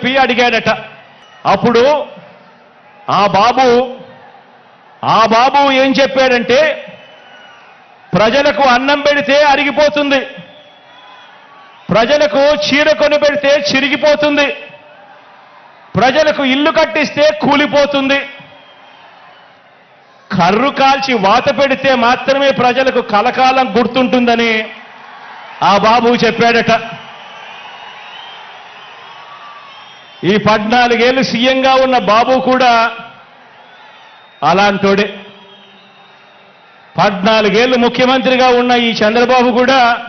P అడిగాడట. అప్పుడు ఆ బాబు ఆ బాబు ఏం చెప్పాడంటే ప్రజలకు అన్నం పెడితే అరిగిపోతుంది. ప్రజలకు చీర కొని పెడితే చిరిగిపోతుంది. ప్రజలకు ఇల్లు కట్టిస్తే కూలిపోతుంది. కర్రు కాల్చి వాత పెడితే మాత్రమే ప్రజలకు కలకాలం గుర్తుంటుందని ఆ బాబు చెప్పాడట. ఈ పద్నాలుగేళ్ళు సీఎంగా ఉన్న బాబు కూడా అలాంటోడే. పద్నాలుగేళ్ళు ముఖ్యమంత్రిగా ఉన్న ఈ చంద్రబాబు కూడా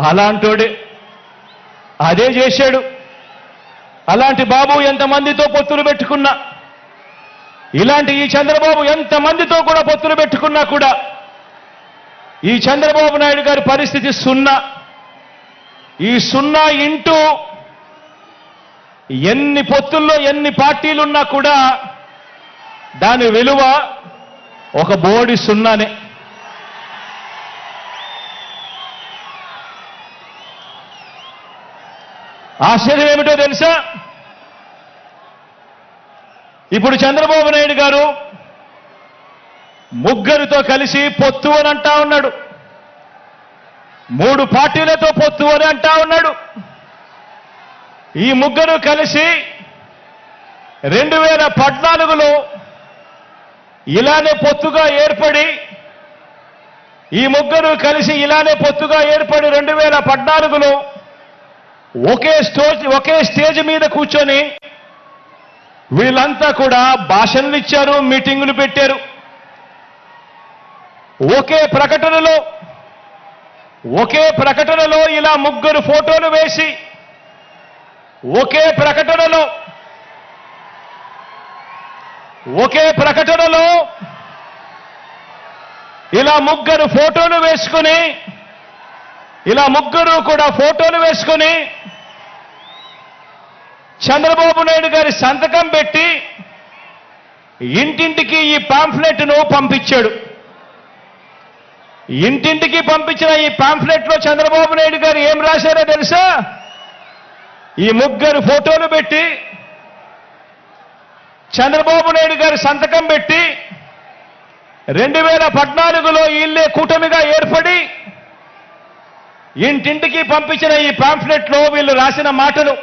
అలాంటోడే. అదే చేశాడు. అలాంటి బాబు ఎంతమందితో పొత్తులు పెట్టుకున్నా? ఇలాంటి ఈ చంద్రబాబు ఎంతమందితో కూడా పొత్తులు పెట్టుకున్నా కూడా? ఈ చంద్రబాబు నాయుడు గారి పరిస్థితి సున్నా. ఈ సున్నా ఇంటూ ఎన్ని పొత్తుల్లో ఎన్ని పార్టీలున్నా కూడా దాని విలువ ఒక బోడి సున్నానే. ఆశ్చర్యం ఏమిటో తెలుసా? ఇప్పుడు చంద్రబాబు నాయుడు గారు ముగ్గురితో కలిసి పొత్తు అని అంటా ఉన్నాడు. మూడు పార్టీలతో పొత్తు అని అంటా ఉన్నాడు. ఈ ముగ్గురు కలిసి రెండు వేల పద్నాలుగులో ఇలానే పొత్తుగా ఏర్పడి ఈ ముగ్గురు కలిసి ఇలానే పొత్తుగా ఏర్పడి రెండు వేల పద్నాలుగులో ఒకే స్టోజ్ ఒకే స్టేజ్ మీద కూర్చొని వీళ్ళంతా కూడా భాషణలు ఇచ్చారు మీటింగులు పెట్టారు. ఒకే ప్రకటనలో ఒకే ప్రకటనలో ఇలా ముగ్గురు ఫోటోలు వేసి ఒకే ప్రకటనలో ఒకే ప్రకటనలో ఇలా ముగ్గురు ఫోటోలు వేసుకుని ఇలా ముగ్గురు కూడా ఫోటోలు వేసుకుని చంద్రబాబు నాయుడు గారి సంతకం పెట్టి ఇంటింటికి ఈ పాంఫ్లెట్ను పంపించాడు. ఇంటింటికి పంపించిన ఈ పాంఫ్లెట్లో చంద్రబాబు నాయుడు గారు ఏం రాశారో తెలుసా? ఈ ముగ్గురు ఫోటోలు పెట్టి చంద్రబాబు నాయుడు గారి సంతకం పెట్టి రెండు వేల పద్నాలుగులో ఇల్లే కూటమిగా ఏర్పడి ఇంటింటికి పంపించిన ఈ పాంఫ్లెట్లో వీళ్ళు రాసిన మాటలు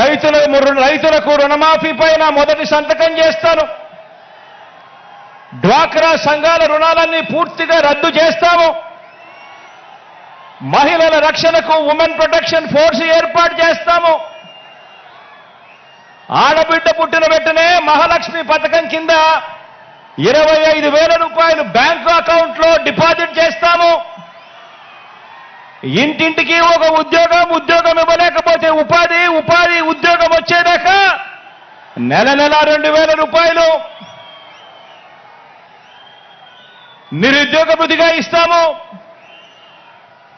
రైతుల రైతులకు రుణమాఫీ పైన మొదటి సంతకం చేస్తాను. డ్వాక్రా సంఘాల రుణాలన్నీ పూర్తిగా రద్దు చేస్తాము. మహిళల రక్షణకు ఉమెన్ ప్రొటెక్షన్ ఫోర్స్ ఏర్పాటు చేస్తాము. ఆడబిడ్డ పుట్టిన వెంటనే మహాలక్ష్మి పథకం కింద ఇరవై ఐదు వేల రూపాయలు బ్యాంకు అకౌంట్లో డిపాజిట్ చేస్తాము. ఇంటింటికి ఒక ఉద్యోగం ఉద్యోగం ఇవ్వలేకపోతే ఉపాధి ఉపాధి ఉద్యోగం వచ్చేదాకా నెల నెల రెండు వేల రూపాయలు నిరుద్యోగ బుద్ధిగా ఇస్తాము.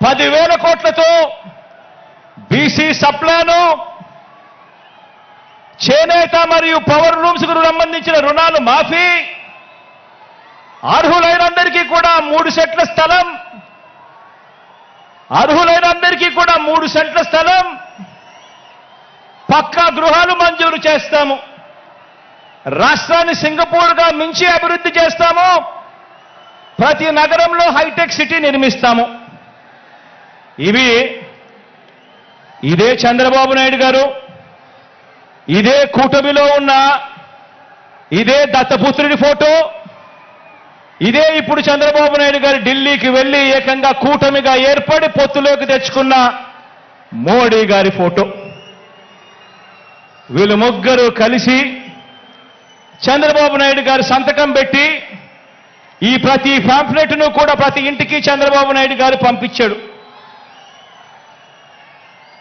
పదివేల కోట్లతో బీసీ సప్లాను చేనేత మరియు పవర్ రూమ్స్కు సంబంధించిన రుణాలు మాఫీ అర్హులైనందరికీ కూడా మూడు సెట్ల స్థలం అర్హులైనందరికీ కూడా మూడు సెంట్ల స్థలం పక్కా గృహాలు మంజూరు చేస్తాము. రాష్ట్రాన్ని సింగపూర్గా మించి అభివృద్ధి చేస్తాము. ప్రతి నగరంలో హైటెక్ సిటీ నిర్మిస్తాము. ఇవి ఇదే చంద్రబాబు నాయుడు గారు ఇదే కూటమిలో ఉన్న ఇదే దత్తపుత్రుడి ఫోటో ఇదే ఇప్పుడు చంద్రబాబు నాయుడు గారు ఢిల్లీకి వెళ్ళి ఏకంగా కూటమిగా ఏర్పడి పొత్తులోకి తెచ్చుకున్న మోడీ గారి ఫోటో. వీళ్ళు ముగ్గురు కలిసి చంద్రబాబు నాయుడు గారు సంతకం పెట్టి ఈ ప్రతి పాంప్లెట్ను కూడా ప్రతి ఇంటికి చంద్రబాబు నాయుడు గారు పంపించాడు.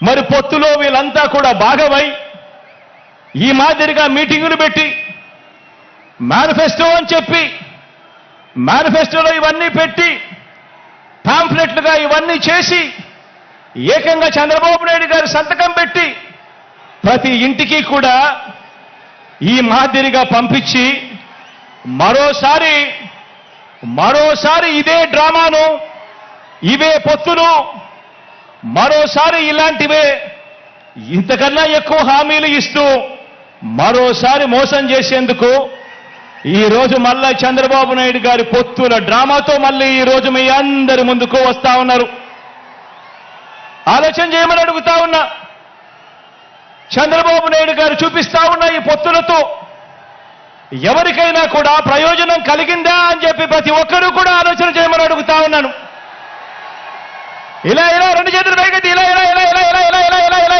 మరి పొత్తులో వీళ్ళంతా కూడా భాగమై ఈ మాదిరిగా మీటింగులు పెట్టి మేనిఫెస్టో అని చెప్పి మేనిఫెస్టోలో ఇవన్నీ పెట్టి పాంఫ్లెట్లుగా ఇవన్నీ చేసి ఏకంగా చంద్రబాబు నాయుడు గారు సంతకం పెట్టి ప్రతి ఇంటికి కూడా ఈ మాదిరిగా పంపించి మరోసారి మరోసారి ఇదే డ్రామాను ఇవే పొత్తును మరోసారి ఇలాంటివే ఇంతకన్నా ఎక్కువ హామీలు ఇస్తూ మరోసారి మోసం చేసేందుకు ఈ రోజు మళ్ళా చంద్రబాబు నాయుడు గారి పొత్తుల డ్రామాతో మళ్ళీ ఈరోజు మీ అందరి ముందుకు వస్తా ఉన్నారు. ఆలోచన చేయమని అడుగుతా ఉన్నా. చంద్రబాబు నాయుడు గారు చూపిస్తా ఉన్న ఈ పొత్తులతో ఎవరికైనా కూడా ప్రయోజనం కలిగిందా అని చెప్పి ప్రతి ఒక్కరూ కూడా ఆలోచన చేయమని ఇలా ఇలా రెండు చేతులు పైకెత్తి ఇలా ఇలా ఇలా ఇలా ఇలా ఇలా ఇలా ఇలా